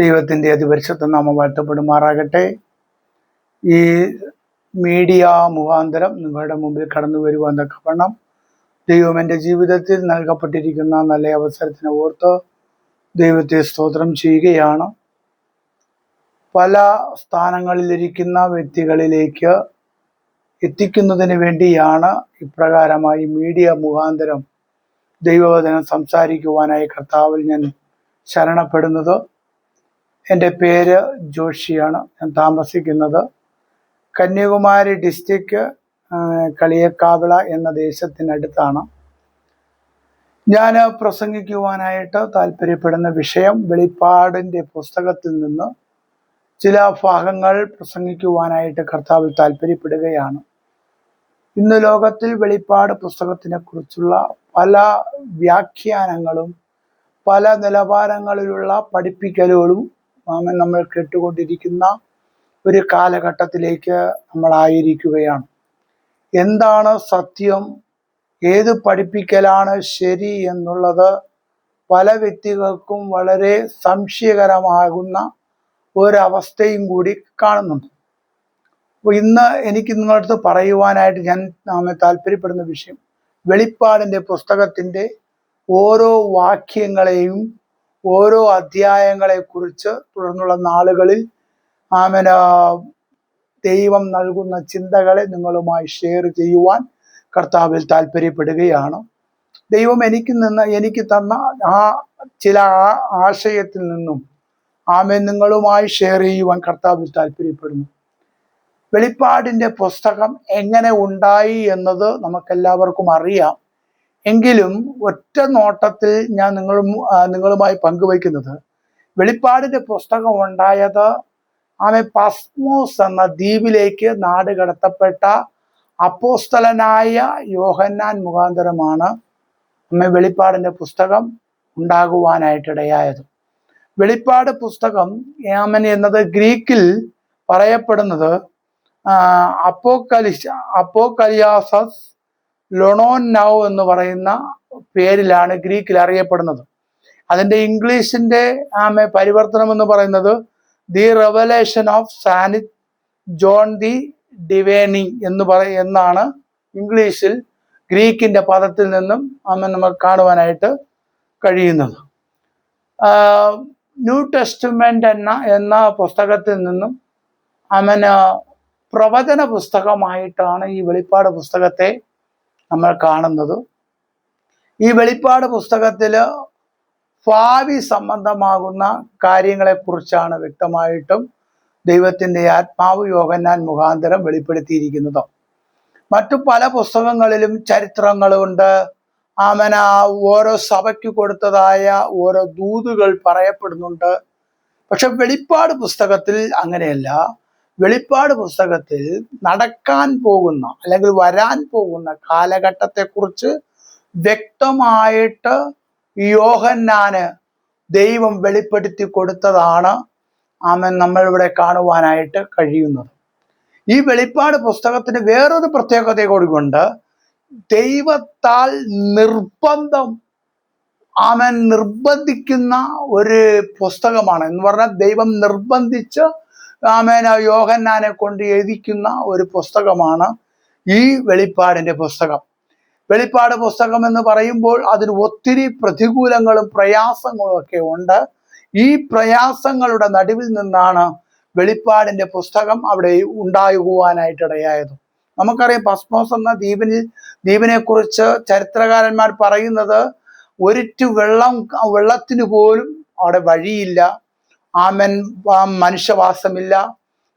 ദൈവത്തിന്റെ അതിപരിശുദ്ധ നാമം വാഴ്ത്തപ്പെടുമാറാകട്ടെ. ഈ മീഡിയ മുഖാന്തരം നിങ്ങളുടെ മുമ്പിൽ കടന്നു വരുവാൻ തക്കവണ്ണം ദൈവം എന്റെ ജീവിതത്തിൽ നൽകപ്പെട്ടിരിക്കുന്ന നല്ല അവസരത്തിനെ ഓർത്ത് ദൈവത്തെ സ്തോത്രം ചെയ്യുകയാണ്. പല സ്ഥാനങ്ങളിലിരിക്കുന്ന വ്യക്തികളിലേക്ക് എത്തിക്കുന്നതിന് വേണ്ടിയാണ് ഇപ്രകാരമായി മീഡിയ മുഖാന്തരം ദൈവവചനം സംസാരിക്കുവാനായി കർത്താവിൽ ഞാൻ ശരണപ്പെടുന്നത്. എന്റെ പേര് ജോഷിയാണ്. ഞാൻ താമസിക്കുന്നത് കന്യാകുമാരി ഡിസ്ട്രിക്റ്റ് കളിയക്കാവിള എന്ന ദേശത്തിനടുത്താണ്. ഞാൻ പ്രസംഗിക്കുവാനായിട്ട് താല്പര്യപ്പെടുന്ന വിഷയം വെളിപ്പാടിന്റെ പുസ്തകത്തിൽ നിന്ന് ചില ഭാഗങ്ങൾ പ്രസംഗിക്കുവാനായിട്ട് കർത്താവിൽ താല്പര്യപ്പെടുകയാണ്. ഇന്ന് ലോകത്തിൽ വെളിപ്പാട് പുസ്തകത്തിനെ കുറിച്ചുള്ള പല വ്യാഖ്യാനങ്ങളും പല നിലവാരങ്ങളിലുള്ള പഠിപ്പിക്കലുകളും നാം നമ്മൾ കേട്ടുകൊണ്ടിരിക്കുന്ന ഒരു കാലഘട്ടത്തിലേക്ക് നമ്മളായിരിക്കുകയാണ് എന്താണ് സത്യം? ഏത് പഠിപ്പിക്കലാണ് ശരി എന്നുള്ളത് പല വ്യക്തികൾക്കും വളരെ സംശയകരമാകുന്ന ഒരവസ്ഥയും കൂടി കാണുന്നുണ്ട്. അപ്പോൾ ഇന്ന് എനിക്ക് നിങ്ങളടുത്ത് പറയുവാനായിട്ട് ഞാൻ നാമെ താല്പര്യപ്പെടുന്ന വിഷയം വെളിപ്പാടിന്റെ പുസ്തകത്തിന്റെ ഓരോ വാക്യങ്ങളെയും ഓരോ അധ്യായങ്ങളെ കുറിച്ച് തുടർന്നുള്ള നാളുകളിൽ ആമന ദൈവം നൽകുന്ന ചിന്തകളെ നിങ്ങളുമായി ഷെയർ ചെയ്യുവാൻ കർത്താവിൽ താല്പര്യപ്പെടുകയാണ് ദൈവം എനിക്ക് നിന്ന് എനിക്ക് തന്ന ആ ചില ആശയത്തിൽ നിന്നും ആമെ നിങ്ങളുമായി ഷെയർ ചെയ്യുവാൻ കർത്താവിൽ താല്പര്യപ്പെടുന്നു വെളിപ്പാടിന്റെ പുസ്തകം എങ്ങനെ ഉണ്ടായി എന്നത് നമുക്കെല്ലാവർക്കും അറിയാം. എങ്കിലും ഒറ്റ നോട്ടത്തിൽ ഞാൻ നിങ്ങളും നിങ്ങളുമായി പങ്കുവയ്ക്കുന്നത്. വെളിപ്പാടിന്റെ പുസ്തകം ഉണ്ടായത് ആമെ പസ്മോസ് എന്ന ദ്വീപിലേക്ക് നാട് കടത്തപ്പെട്ട അപ്പോസ്തലനായ യോഹന്നാൻ മുഖാന്തരമാണ് അമ്മ വെളിപ്പാടിന്റെ പുസ്തകം ഉണ്ടാകുവാനായിട്ടിടയായത്. വെളിപ്പാട് പുസ്തകം ആമൻ എന്നത് ഗ്രീക്കിൽ പറയപ്പെടുന്നത് അപ്പോക്കലിസ് അപ്പോക്കലിയാസസ് ലൊണോൻ നൗ എന്ന് പറയുന്ന പേരിലാണ് ഗ്രീക്കിൽ അറിയപ്പെടുന്നത്. അതിന്റെ ഇംഗ്ലീഷിന്റെ ആമെ പരിവർത്തനം എന്ന് പറയുന്നത് the revelation of saint John the divine എന്ന് പറ എന്നാണ് ഇംഗ്ലീഷിൽ ഗ്രീക്കിന്റെ പദത്തിൽ നിന്നും ആമൻ നമുക്ക് കാണുവാനായിട്ട് കഴിയുന്നത്. ന്യൂ ടെസ്റ്റ്മെന്റ് എന്ന എന്ന പുസ്തകത്തിൽ നിന്നും അവന് പ്രവചന പുസ്തകമായിട്ടാണ് ഈ വെളിപ്പാട് പുസ്തകത്തെ നമ്മൾ കാണുന്നത്. ഈ വെളിപ്പാട് പുസ്തകത്തിൽ ഭാവി സംബന്ധമാകുന്ന കാര്യങ്ങളെക്കുറിച്ചാണ് വ്യക്തമായിട്ടും ദൈവത്തിന്റെ ആത്മാവ് യോഗന്നാൻ മുഖാന്തരം വെളിപ്പെടുത്തിയിരിക്കുന്നത്. മറ്റു പല പുസ്തകങ്ങളിലും ചരിത്രങ്ങളുണ്ട് ആമന ഓരോ സഭയ്ക്ക് കൊടുത്തതായ ഓരോ ദൂതുകൾ പറയപ്പെടുന്നുണ്ട്. പക്ഷെ വെളിപ്പാട് പുസ്തകത്തിൽ അങ്ങനെയല്ല. വെളിപ്പാട് പുസ്തകത്തിൽ നടക്കാൻ പോകുന്ന അല്ലെങ്കിൽ വരാൻ പോകുന്ന കാലഘട്ടത്തെക്കുറിച്ച് വ്യക്തമായിട്ട് യോഹന്നാന് ദൈവം വെളിപ്പെടുത്തി കൊടുത്തതാണ് ആമൻ നമ്മളിവിടെ കാണുവാനായിട്ട് കഴിയുന്നത്. ഈ വെളിപ്പാട് പുസ്തകത്തിന് വേറൊരു പ്രത്യേകത കൂടി കൊണ്ട് ദൈവത്താൽ നിർബന്ധം ആമൻ നിർബന്ധിക്കുന്ന ഒരു പുസ്തകമാണ്. എന്ന് പറഞ്ഞാൽ ദൈവം നിർബന്ധിച്ച് ആമേന യോഹന്നാനെ കൊണ്ട് എഴുതിക്കുന്ന ഒരു പുസ്തകമാണ് ഈ വെളിപ്പാടിന്റെ പുസ്തകം. വെളിപ്പാട് പുസ്തകം എന്ന് പറയുമ്പോൾ അതിന് ഒത്തിരി പ്രതികൂലങ്ങളും പ്രയാസങ്ങളും ഒക്കെ ഉണ്ട്. ഈ പ്രയാസങ്ങളുടെ നടുവിൽ നിന്നാണ് വെളിപ്പാടിന്റെ പുസ്തകം അവിടെ ഉണ്ടാകുവാനായിട്ടിടയായത്. നമുക്കറിയാം പസ്മോസ് എന്ന ദ്വീപിനിൽ ദ്വീപിനെ കുറിച്ച് ചരിത്രകാരന്മാർ പറയുന്നത് ഒരിറ്റു വെള്ളം വെള്ളത്തിന് പോലും അവിടെ വഴിയില്ല. ആമൻ മനുഷ്യവാസമില്ല.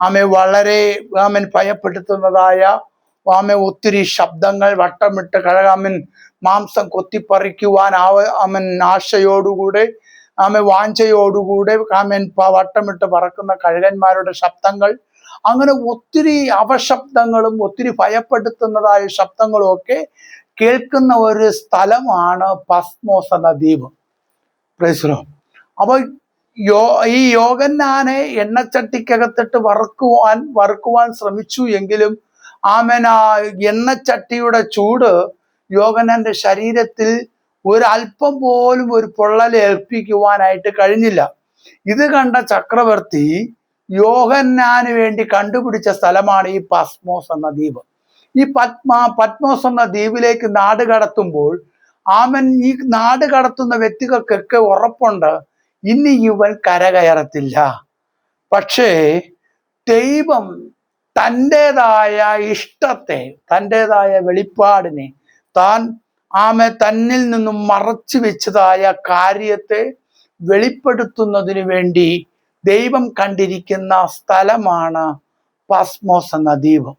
ആമെ വളരെ ആമൻ ഭയപ്പെടുത്തുന്നതായ ആമെ ഒത്തിരി ശബ്ദങ്ങൾ വട്ടമിട്ട് കഴകാമൻ മാംസം കൊത്തിപ്പറിക്കുവാൻ ആവ ആമൻ ആശയോടുകൂടെ ആമെ വാഞ്ചയോടുകൂടെ ആമൻ വട്ടമിട്ട് പറക്കുന്ന കഴുകന്മാരുടെ ശബ്ദങ്ങൾ. അങ്ങനെ ഒത്തിരി അവശബ്ദങ്ങളും ഒത്തിരി ഭയപ്പെടുത്തുന്നതായ ശബ്ദങ്ങളും ഒക്കെ കേൾക്കുന്ന ഒരു സ്ഥലമാണ് പസ്മോസ എന്ന ദ്വീപ് പ്രൈസ്ലോ അപ്പൊ യോ ഈ യോഗന്നാനെ എണ്ണച്ചട്ടിക്കകത്തിട്ട് വറുക്കുവാൻ വറുക്കുവാൻ ശ്രമിച്ചു എങ്കിലും ആമേൻ ആ എണ്ണച്ചട്ടിയുടെ ചൂട് യോഗനാന്റെ ശരീരത്തിൽ ഒരല്പം പോലും ഒരു പൊള്ളൽ ഏൽപ്പിക്കുവാനായിട്ട് കഴിഞ്ഞില്ല. ഇത് കണ്ട ചക്രവർത്തി യോഗന്നാന് വേണ്ടി കണ്ടുപിടിച്ച സ്ഥലമാണ് ഈ പസ്മോസ് എന്ന ദ്വീപ്. ഈ പത്മ പത്മോസ് എന്ന ദ്വീപിലേക്ക് നാട് കടത്തുമ്പോൾ ആമൻ ഈ നാട് കടത്തുന്ന വ്യക്തികൾക്കൊക്കെ ഉറപ്പുണ്ട്. ഇനി ഇവൻ കരകയറത്തില്ല. പക്ഷേ ദൈവം തന്റെതായ ഇഷ്ടത്തെ തന്റെതായ വെളിപ്പാടിനെ താൻ ആമെ തന്നിൽ നിന്നും മറച്ചു വെച്ചതായ കാര്യത്തെ വെളിപ്പെടുത്തുന്നതിന് വേണ്ടി ദൈവം കണ്ടിരിക്കുന്ന സ്ഥലമാണ് പാസ്മോസ് എന്ന ദ്വീപം.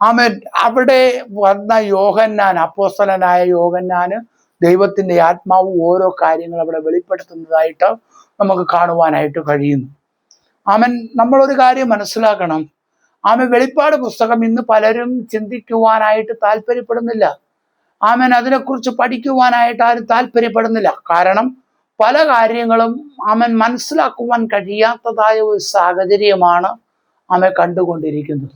ആമെ അവിടെ വന്ന യോഹന്നാൻ അപ്പോസ്തലനായ യോഹന്നാന് ദൈവത്തിന്റെ ആത്മാവ് ഓരോ കാര്യങ്ങൾ അവിടെ വെളിപ്പെടുത്തുന്നതായിട്ട് നമുക്ക് കാണുവാനായിട്ട് കഴിയുന്നു. ആമൻ. നമ്മളൊരു കാര്യം മനസ്സിലാക്കണം. ആമൻ. വെളിപ്പാട് പുസ്തകം ഇന്ന് പലരും ചിന്തിക്കുവാനായിട്ട് താല്പര്യപ്പെടുന്നില്ല. ആമൻ. അതിനെക്കുറിച്ച് പഠിക്കുവാനായിട്ട് ആരും താല്പര്യപ്പെടുന്നില്ല. കാരണം പല കാര്യങ്ങളും ആമൻ മനസ്സിലാക്കുവാൻ കഴിയാത്തതായ ഒരു സാഹചര്യമാണ് ആമ കണ്ടുകൊണ്ടിരിക്കുന്നത്.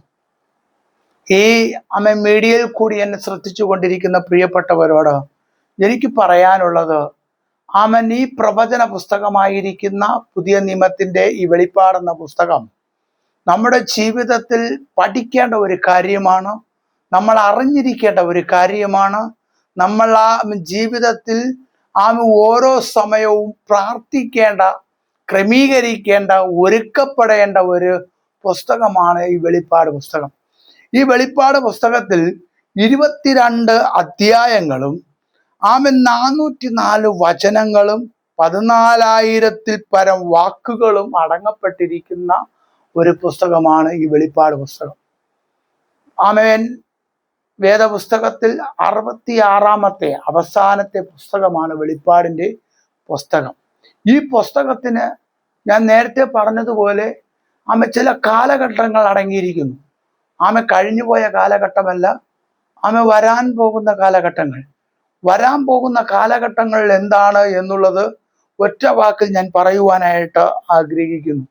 ഈ അമ്മ മീഡിയയിൽ കൂടി എന്നെ ശ്രദ്ധിച്ചു കൊണ്ടിരിക്കുന്ന പ്രിയപ്പെട്ടവരോട് എനിക്ക് പറയാനുള്ളത് ആമൻ ഈ പ്രവചന പുസ്തകമായിരിക്കുന്ന പുതിയ നിയമത്തിന്റെ ഈ വെളിപ്പാടെന്ന പുസ്തകം നമ്മുടെ ജീവിതത്തിൽ പഠിക്കേണ്ട ഒരു കാര്യമാണ് നമ്മൾ അറിഞ്ഞിരിക്കേണ്ട ഒരു കാര്യമാണ് നമ്മൾ ആ ജീവിതത്തിൽ ആ ഓരോ സമയവും പ്രാർത്ഥിക്കേണ്ട ക്രമീകരിക്കേണ്ട ഒരുക്കപ്പെടേണ്ട ഒരു പുസ്തകമാണ് ഈ വെളിപ്പാട് പുസ്തകം. ഈ വെളിപ്പാട് പുസ്തകത്തിൽ ഇരുപത്തിരണ്ട് അധ്യായങ്ങളും ആമൻ നാനൂറ്റി നാല് വചനങ്ങളും പതിനാലായിരത്തിൽ പരം വാക്കുകളും അടങ്ങപ്പെട്ടിരിക്കുന്ന ഒരു പുസ്തകമാണ് ഈ വെളിപ്പാട് പുസ്തകം. ആമേൻ വേദപുസ്തകത്തിൽ അറുപത്തി ആറാമത്തെ അവസാനത്തെ പുസ്തകമാണ് വെളിപ്പാടിന്റെ പുസ്തകം. ഈ പുസ്തകത്തിന് ഞാൻ നേരത്തെ പറഞ്ഞതുപോലെ ആമ ചില കാലഘട്ടങ്ങൾ അടങ്ങിയിരിക്കുന്നു. ആമ കഴിഞ്ഞുപോയ കാലഘട്ടമല്ല ആമ വരാൻ പോകുന്ന കാലഘട്ടങ്ങൾ. വരാൻ പോകുന്ന കാലഘട്ടങ്ങളിൽ എന്താണ് എന്നുള്ളത് ഒറ്റ വാക്കിൽ ഞാൻ പറയുവാനായിട്ട് ആഗ്രഹിക്കുന്നു.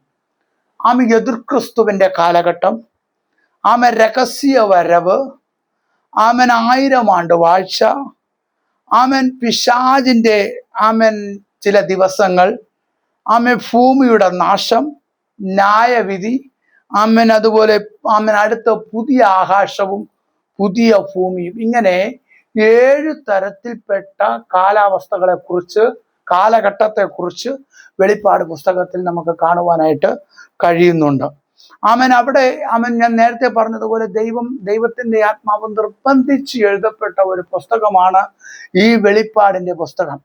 ആമ എതിർക്രിസ്തുവിന്റെ കാലഘട്ടം ആമ രഹസ്യ വരവ് ആമൻ ആയിരം ആണ്ട് വാഴ്ച ആമൻ പിശാജിന്റെ ആമൻ ചില ദിവസങ്ങൾ ആമൻ ഭൂമിയുടെ നാശം ന്യായവിധി ആമൻ അതുപോലെ ആമൻ അടുത്ത പുതിയ ആകാശവും പുതിയ ഭൂമിയും. ഇങ്ങനെ ഏഴ് തരത്തിൽപ്പെട്ട കാലാവസ്ഥകളെ കുറിച്ച് കാലഘട്ടത്തെ കുറിച്ച് വെളിപ്പാട് പുസ്തകത്തിൽ നമുക്ക് കാണുവാനായിട്ട് കഴിയുന്നുണ്ട്. അവൻ അവിടെ അവൻ ഞാൻ നേരത്തെ പറഞ്ഞതുപോലെ ദൈവം ദൈവത്തിന്റെ ആത്മാവ് നിർബന്ധിച്ച് എഴുതപ്പെട്ട ഒരു പുസ്തകമാണ് ഈ വെളിപ്പാടിന്റെ പുസ്തകം.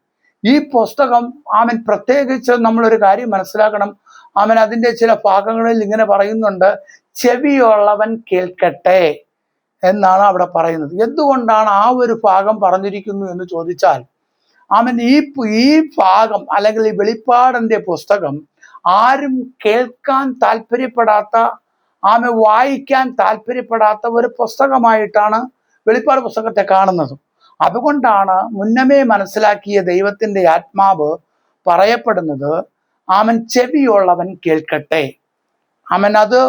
ഈ പുസ്തകം ആമൻ പ്രത്യേകിച്ച് നമ്മളൊരു കാര്യം മനസ്സിലാക്കണം. അവൻ അതിന്റെ ചില ഭാഗങ്ങളിൽ ഇങ്ങനെ പറയുന്നുണ്ട് ചെവിയുള്ളവൻ കേൾക്കട്ടെ. എന്നാണ് അവിടെ പറയുന്നത്. എന്തുകൊണ്ടാണ് ആ ഒരു ഭാഗം പറഞ്ഞിരിക്കുന്നു എന്ന് ചോദിച്ചാൽ അവൻ ഈ ഈ ഭാഗം അല്ലെങ്കിൽ ഈ വെളിപ്പാടിന്റെ പുസ്തകം ആരും കേൾക്കാൻ താല്പര്യപ്പെടാത്ത ആമെ വായിക്കാൻ താല്പര്യപ്പെടാത്ത ഒരു പുസ്തകമായിട്ടാണ് വെളിപ്പാട് പുസ്തകത്തെ കാണുന്നത്. അതുകൊണ്ടാണ് മുന്നമേ മനസ്സിലാക്കിയ ദൈവത്തിന്റെ ആത്മാവ് പറയപ്പെടുന്നത് ആമൻ ചെവിയുള്ളവൻ കേൾക്കട്ടെ. അവൻ അത്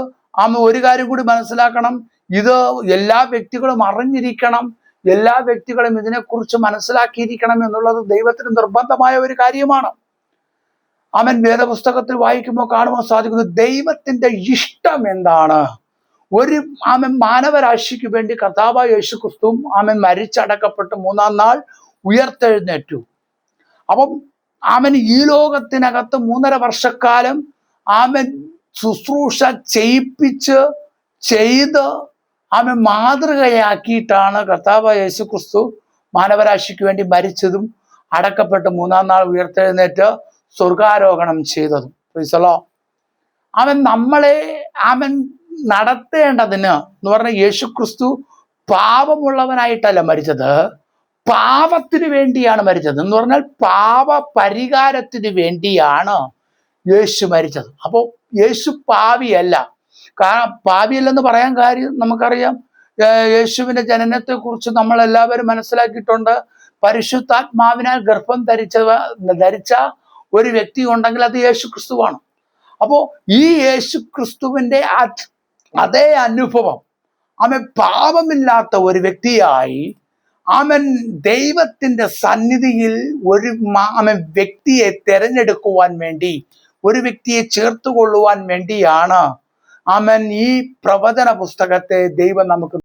ആമ ഒരു കാര്യം കൂടി മനസ്സിലാക്കണം. ഇത് എല്ലാ വ്യക്തികളും അറിഞ്ഞിരിക്കണം. എല്ലാ വ്യക്തികളും ഇതിനെക്കുറിച്ച് മനസ്സിലാക്കിയിരിക്കണം എന്നുള്ളത് ദൈവത്തിന് നിർബന്ധമായ ഒരു കാര്യമാണ്. അവൻ വേദപുസ്തകത്തിൽ വായിക്കുമ്പോൾ കാണുമ്പോൾ സാധിക്കുന്നു ദൈവത്തിന്റെ ഇഷ്ടം എന്താണ്? ഒരു ആമൻ മാനവരാശിക്ക് വേണ്ടി കർത്താവായ യേശു ക്രിസ്തുവും ആമൻ മരിച്ചടക്കപ്പെട്ട്. മൂന്നാം നാൾ ഉയർത്തെഴുന്നേറ്റു. അപ്പം അവൻ ഈ ലോകത്തിനകത്ത് മൂന്നര വർഷക്കാലം അവൻ ശുശ്രൂഷ ചെയ്യിപ്പിച്ച് ചെയ്ത് അവൻ മാതൃകയാക്കിയിട്ടാണ് കർത്താവ് യേശു ക്രിസ്തു മാനവരാശിക്ക് വേണ്ടി മരിച്ചതും അടക്കപ്പെട്ട് മൂന്നാം നാൾ ഉയർത്തെഴുന്നേറ്റ് സ്വർഗാരോഹണം ചെയ്തതും. പ്രീസലോ അവൻ നമ്മളെ അവൻ നടത്തേണ്ടതിന് എന്ന് പറഞ്ഞ യേശു ക്രിസ്തു പാപമുള്ളവനായിട്ടല്ല മരിച്ചത്. പാപത്തിന് വേണ്ടിയാണ് മരിച്ചത്. എന്ന് പറഞ്ഞാൽ പാപ പരിഹാരത്തിന് വേണ്ടിയാണ് യേശു മരിച്ചത്. അപ്പോൾ യേശു പാവിയല്ല. കാരണം പാവിയല്ലെന്ന് പറയാൻ കാര്യം നമുക്കറിയാം. യേശുവിന്റെ ജനനത്തെക്കുറിച്ച് നമ്മൾ എല്ലാവരും മനസ്സിലാക്കിയിട്ടുണ്ട്. പരിശുദ്ധാത്മാവിനാൽ ഗർഭം ധരിച്ച ധരിച്ച ഒരു വ്യക്തി ഉണ്ടെങ്കിൽ അത് യേശു ക്രിസ്തുവാണ് അപ്പോൾ ഈ യേശു ക്രിസ്തുവിന്റെ അതേ അനുഭവം. അവൻ പാപമില്ലാത്ത ഒരു വ്യക്തിയായി അവൻ ദൈവത്തിന്റെ സന്നിധിയിൽ ഒരു അവൻ വ്യക്തിയെ തിരഞ്ഞെടുക്കുവാൻ വേണ്ടി ഒരു വ്യക്തിയെ ചേർത്തുകൊള്ളുവാൻ വേണ്ടിയാണ് ആമൻ. ഈ പ്രവചന പുസ്തകത്തെ ദൈവം നമുക്ക്